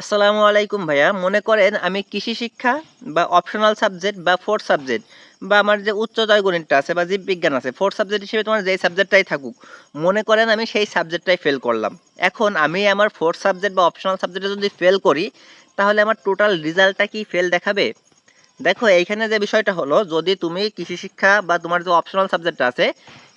আসসালামু আলাইকুম ভাইয়া। মনে করেন আমি কৃষি শিক্ষা বা অপশনাল সাবজেক্ট বা ফোর্থ সাবজেক্ট বা আমার যে উচ্চতর গণিতটা আছে বা জীববিজ্ঞান আছে ফোর্থ সাবজেক্ট হিসেবে তোমার যেই সাবজেক্টটাই থাকুক, মনে করেন আমি সেই সাবজেক্টটাই ফেল করলাম। এখন আমি আমার ফোর্থ সাবজেক্ট বা অপশনাল সাবজেক্টে যদি ফেল করি, তাহলে আমার টোটাল রেজাল্টটা কি ফেল দেখাবে? দেখো, এইখানে যে বিষয়টা হলো, যদি তুমি কৃষি শিক্ষা বা তোমার যে অপশনাল সাবজেক্ট আছে,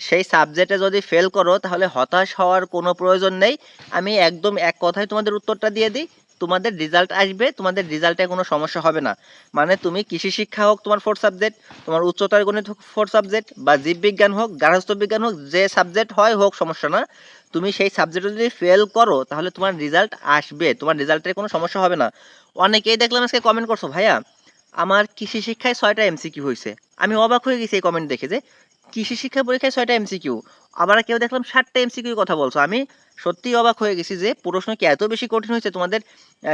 সেই সাবজেক্টে যদি ফেল করো, তাহলে হতাশ হওয়ার কোনো প্রয়োজন নেই। আমি একদম এক কথায় তোমাদের উত্তরটা দিয়ে দিই। তোমাদের রেজাল্ট আসবে, তোমাদের রেজাল্টে কোনো সমস্যা হবে না। মানে তুমি কৃষি শিক্ষা হোক তোমার ফোর্থ সাবজেক্ট তোমার উচ্চতর গণিত হোক ফোর্থ সাবজেক্ট বা জীববিজ্ঞান হোক, গার্হস্থ্য বিজ্ঞান হোক, যে সাবজেক্ট হয় হোক, সমস্যা না। তুমি সেই সাবজেক্টে যদি ফেল করো, তাহলে তোমার রেজাল্ট আসবে, তোমার রেজাল্টের কোনো সমস্যা হবে না। অনেকেই দেখলাম আজকে কমেন্ট করছ, ভাইয়া, আমার কৃষি শিক্ষায় ছয়টা এমসিকিউ হয়েছে আমি অবাক হয়ে গেছি এই কমেন্ট দেখে যে, কৃষি শিক্ষা পরীক্ষায় ছয়টা এমসিকিউ আবার কেউ দেখলাম ষাটটা এমসিকিউ কথা বলছো। আমি সত্যিই অবাক হয়ে গেছি যে প্রশ্ন কি এত বেশি কঠিন হয়েছে? তোমাদের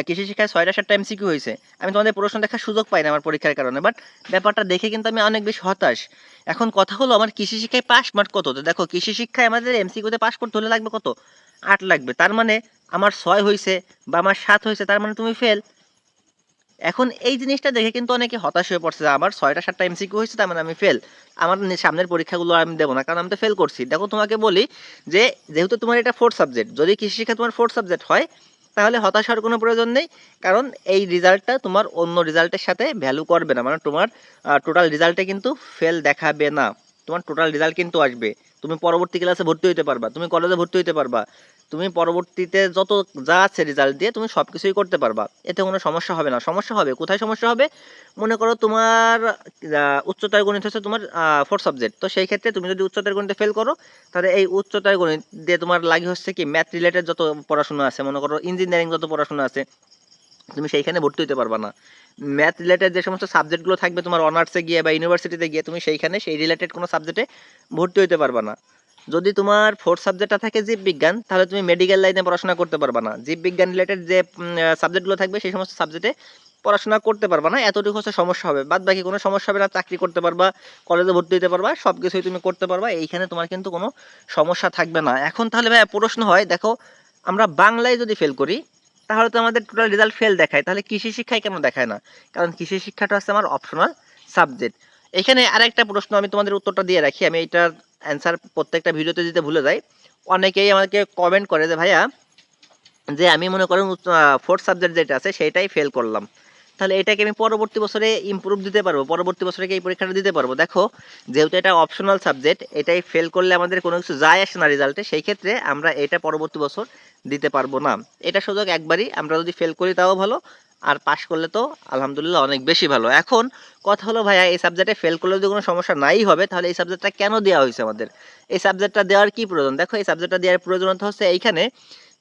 কৃষি শিক্ষায় ছয়টা সাতটা এমসিকিউ হয়েছে। আমি তোমাদের প্রশ্ন দেখার সুযোগ পাই না আমার পরীক্ষার কারণে বাট ব্যাপারটা দেখে কিন্তু আমি অনেক বেশি হতাশ। এখন কথা হলো, আমার কৃষি শিক্ষায় পাস মার্ক কত? তো দেখো, কৃষি শিক্ষায় আমাদের এমসিকিউতে পাস করতে হলে লাগবে কত? আট লাগবে। তার মানে আমার ছয় হয়েছে বা আমার সাত হয়েছে, তার মানে তুমি ফেল এখন এই জিনিসটা দেখে কিন্তু অনেকে হতাশ হয়ে পড়ছে আমার ছয়টা, সাতটা এমসিকিউ হয়েছে, তার মানে আমি ফেল আমার সামনের পরীক্ষাগুলো আমি দেবো না, কারণ আমি তো ফেল করছি। দেখো, তোমাকে বলি যে, যেহেতু তোমার এটা ফোর্থ সাবজেক্ট যদি কৃষি শিক্ষা তোমার ফোর্থ সাবজেক্ট হয়, তাহলে হতাশ হওয়ার কোনো প্রয়োজন নেই, কারণ এই রেজাল্টটা তোমার অন্য রেজাল্টের সাথে ভ্যালু করবে না। মানে তোমার টোটাল রেজাল্টে কিন্তু ফেল দেখাবে না। তোমার টোটাল রেজাল্ট কিন্তু আসবে। তুমি পরবর্তী ক্লাসে ভর্তি হইতে পারবা, তুমি কলেজে ভর্তি হইতে পারবা। তুমি পরবর্তীতে যত যা আছে রেজাল্ট দিয়ে তুমি সব কিছুই করতে পারবা। এতে কোনো সমস্যা হবে না। সমস্যা হবে। কোথায় সমস্যা হবে? মনে করো তোমার আহ, উচ্চতর গণিত হচ্ছে তোমার ফোর্থ সাবজেক্ট তো সেই ক্ষেত্রে তুমি যদি উচ্চতর গণিতে ফেল করো তাহলে এই উচ্চতর গণিত দিয়ে তোমার লাগে হচ্ছে কি ম্যাথ রিলেটেড যত পড়াশোনা আছে মনে করো ইঞ্জিনিয়ারিং যত পড়াশোনা আছে তুমি সেইখানে ভর্তি হতে পারবা না। ম্যাথ রিলেটেড যে সমস্ত সাবজেক্টগুলো থাকবে তোমার অনার্সে গিয়ে বা ইউনিভার্সিটিতে গিয়ে তুমি সেইখানে সেই রিলেটেড কোনো সাবজেক্টে ভর্তি হতে পারবা না। যদি তোমার ফোর্থ সাবজেক্টটা থাকে জীববিজ্ঞান তাহলে তুমি মেডিকেল লাইনে পড়াশোনা করতে পারবা না। জীববিজ্ঞান রিলেটেড যে সাবজেক্টগুলো থাকবে, সেই সমস্ত সাবজেক্টে পড়াশোনা করতে পারবা না। এতটুকু হচ্ছে সমস্যা হবে। বাদ বাকি কোনো সমস্যা হবে না, চাকরি করতে পারবা কলেজে ভর্তি হতে পারবা সব কিছুই তুমি করতে পারবা। এইখানে তোমার কিন্তু কোনো সমস্যা থাকবে না। এখন তাহলে ভাই প্রশ্ন হয়, দেখো, আমরা বাংলায় যদি ফেল করি, তাহলে তো আমাদের টোটাল রেজাল্ট ফেল দেখায়। তাহলে কৃষি শিক্ষায় কেন দেখায় না? কারণ কৃষি শিক্ষাটা হচ্ছে আমার অপশনাল সাবজেক্ট এখানে আরেকটা প্রশ্ন আমি তোমাদের উত্তরটা দিয়ে রাখি। আমি এটার অ্যান্সার প্রত্যেকটা ভিডিওতে দিতে ভুলে যাই, অনেকেই আমাকে কমেন্ট করে যে, ভাইয়া, যে আমি মনে করেন ফোর্থ সাবজেক্ট যেটা আছে সেটাই ফেল করলাম। তাহলে এটাকে আমি পরবর্তী বছরে ইমপ্রুভ দিতে পারব, পরবর্তী বছরে এই পরীক্ষাটা দিতে পারব? দেখো, যেহেতু এটা অপশনাল সাবজেক্ট এটাই ফেল করলে আমাদের কোনো কিছু যায় আসে না রেজাল্টে সেই ক্ষেত্রে আমরা এটা পরবর্তী বছর দিতে পারব না। এটা সুযোগ একবারই, আমরা যদি ফেল করি তাও ভালো আর পাশ করলে তো আলহামদুলিল্লাহ অনেক বেশি ভালো। এখন কথা হলো, ভাইয়া, এই সাবজেক্টে ফেল করলে যদি কোনো সমস্যা নাই হবে, তাহলে এই সাবজেক্টটা কেন দেওয়া হয়েছে আমাদের? এই সাবজেক্টটা দেওয়ার কি প্রয়োজন? দেখো, এই সাবজেক্টটা দেওয়ার প্রয়োজনীয়তা হচ্ছে এইখানে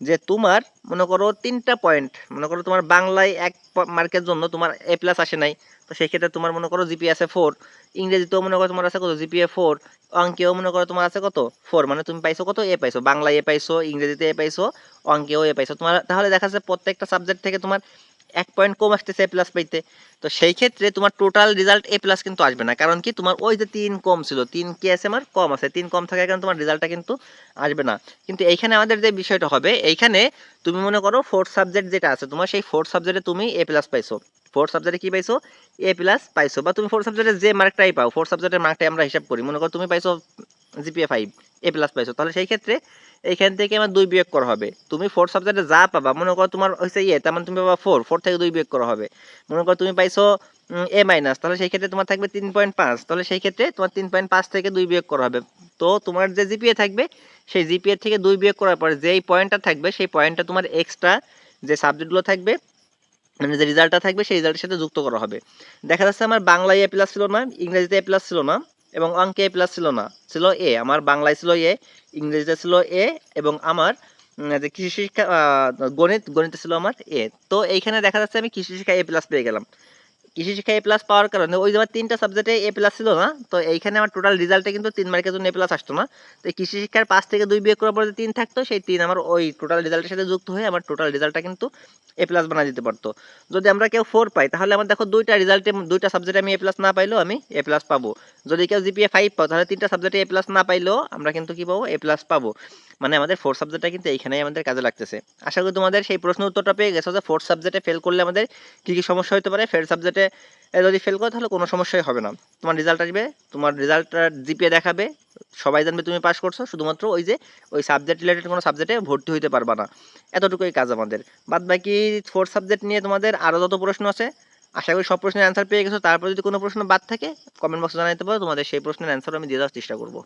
যে তোমার, মনে করো, তিনটা পয়েন্ট মনে করো তোমার বাংলায় এক মার্কের জন্য তোমার এ প্লাস আসে নাই, তো সেই ক্ষেত্রে তোমার মনে করো জিপি আছে ফোর ইংরেজিতেও মনে করো তোমার আছে কত? জিপিএ ফোর অঙ্কেও মনে করো তোমার আছে কত? ফোর মানে তুমি পাইছো কত? এ পাইছো, বাংলায় এ পাইছো, ইংরেজিতে এ পাইছো, অঙ্কেও এ পাইছো। তোমার, তাহলে দেখা যাচ্ছে প্রত্যেকটা সাবজেক্ট থেকে তোমার এক পয়েন্ট কম আসতেছে এ প্লাস পাইতে। তো সেই ক্ষেত্রে তোমার টোটাল রেজাল্ট এ প্লাস কিন্তু আসবে না। কারণ কি? তোমার ওই যে তিন কম ছিল, তিন কে আছে আমার? কম আছে। তিন কম থাকার কারণে তোমার রেজাল্টটা কিন্তু আসবে না। কিন্তু এইখানে আমাদের যে বিষয়টা হবে, এইখানে তুমি মনে করো ফোর্থ সাবজেক্ট যেটা আছে, তোমার সেই ফোর্থ সাবজেক্টে তুমি এ প্লাস পাইছো। ফোর্থ সাবজেক্টে কি পাইছো? এ প্লাস পাইছো। বা তুমি ফোর্থ সাবজেক্টে যে মার্কটাই পাও ফোর্থ সাবজেক্টের মার্কটাই আমরা হিসাব করি। মনে করো তুমি পাইছো জিপিএ ফাইভ এ প্লাস পাইছো। তাহলে সেই ক্ষেত্রে এইখান থেকে আমার দুই বিয়োগ করা হবে। তুমি ফোর্থ সাবজেক্টে যা পাবা, মনে করো তোমার হচ্ছে ইয়ে তার মানে তুমি পাবা ফোর ফোর থেকে দুই বিয়োগ করা হবে। মনে করো তুমি পাইছো এ মাইনাস তাহলে সেই ক্ষেত্রে তোমার থাকবে তিন পয়েন্ট পাঁচ। তাহলে সেই ক্ষেত্রে তোমার তিন পয়েন্ট পাঁচ থেকে দুই বিয়োগ করা হবে। তো তোমার যে জিপিএ থাকবে, সেই জিপিএ থেকে দুই বিয়োগ করার পরে যেই পয়েন্টটা থাকবে, সেই পয়েন্টটা তোমার এক্সট্রা যে সাবজেক্টগুলো থাকবে মানে যে রেজাল্টটা থাকবে, সেই রেজাল্টের সাথে যুক্ত করা হবে। দেখা যাচ্ছে আমার বাংলায় এ প্লাস ছিল না, ইংরেজিতে এ প্লাস ছিল না। এবং অঙ্কে এ প্লাস ছিল না, ছিল এ, আমার বাংলায় ছিল এ, ইংরেজিতে ছিল এ, এবং আমার যে কৃষি শিক্ষা গণিত, গণিতে ছিল আমার এ। তো এইখানে দেখা যাচ্ছে আমি কৃষি শিক্ষা এ প্লাস পেয়ে গেলাম। কৃষি শিক্ষা এ প্লাস পাওয়ার কারণে ওই যে আমার তিনটা সাবজেক্টে এ প্লাস ছিল না, তো এইখানে আমার টোটাল রেজাল্টে কিন্তু তিন মার্কের জন্য এ প্লাস আসতো না। তো কৃষি শিক্ষার পাঁচ থেকে দুই বিয়োগ করার পরে তিন থাকতো, সেই তিন আমার ওই টোটাল রেজাল্টের সাথে যুক্ত হয়ে আমার টোটাল রেজাল্টটা কিন্তু এ প্লাস বানা দিতে পারতো। যদি আমরা কেউ ফোর পাই, তাহলে আমার দেখো দুইটা রেজাল্টে দুইটা সাবজেক্টে আমি এ প্লাস না পাইলেও আমি এ প্লাস পাবো। যদি কেউ জিপিএ ফাইভ পাও, তাহলে তিনটা সাবজেক্টে এ প্লাস না পাইলেও আমরা কিন্তু কি পাবো? এ প্লাস পাবো। মানে আমাদের ফোর্থ সাবজেক্টটা কিন্তু এইখানেই আমাদের কাজে লাগতেছে। আশা করি তোমাদের সেই প্রশ্ন উত্তরটা পেয়ে গেছো যে ফোর্থ সাবজেক্টে ফেল করলে আমাদের কী কী সমস্যা হতে পারে? ফের সাবজেক্টে যদি ফেল করো, তাহলে কোনো সমস্যাই হবে না। তোমার রেজাল্ট আসবে, তোমার রেজাল্টটা জিপিএ দেখাবে, সবাই জানবে তুমি পাস করছ, শুধুমাত্র ওই যে, ওই সাবজেক্ট রিলেটেড কোনো সাবজেক্টে ভর্তি হইতে পারবা না। এতটুকুই কাজ আমাদের। বাদ বাকি ফোর্থ সাবজেক্ট নিয়ে তোমাদের আরও যত প্রশ্ন আছে, আশা করি সব প্রশ্নের অ্যান্সার পেয়ে গেছো। তারপর যদি কোনো প্রশ্ন বাদ থাকে কমেন্ট বক্সে জানাতে পারো, তোমাদের সেই প্রশ্নের অ্যান্সার আমি দিয়ে দেওয়ার চেষ্টা করব।